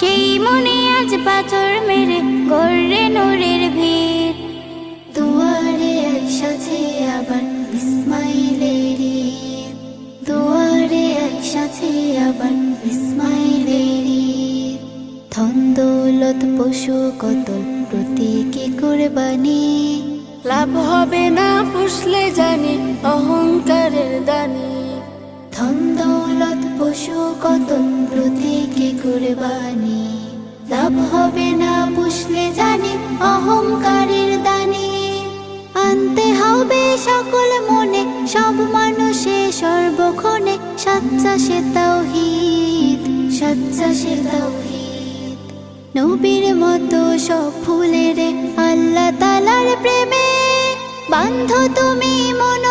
সেই মনে আজ পাথর মেরে গড়ে নূরের ভিড় দুয়ারে একসাথে আবার ইসমাইলের। দুয়ারে একসাথে আবার ইসমাইলের। ধন দৌলত পশু কতল প্রতীকী কোরবানি লাভ হবে না পুষলে জানি অহংকারের দানি ধন দৌলত পশু কতল কোরবানি লাভ হবে না পুষলে জানি অহংকারের দানি। আনতে হবে সকল মনে, সব মানুষে সর্বক্ষণে, সাচ্চা সে তাওহীদ সাচ্চা সে তাওহীদ নবীর মতো সব ফুলের, আল্লাহ তালার প্রেমে বান্ধ তুমি মনো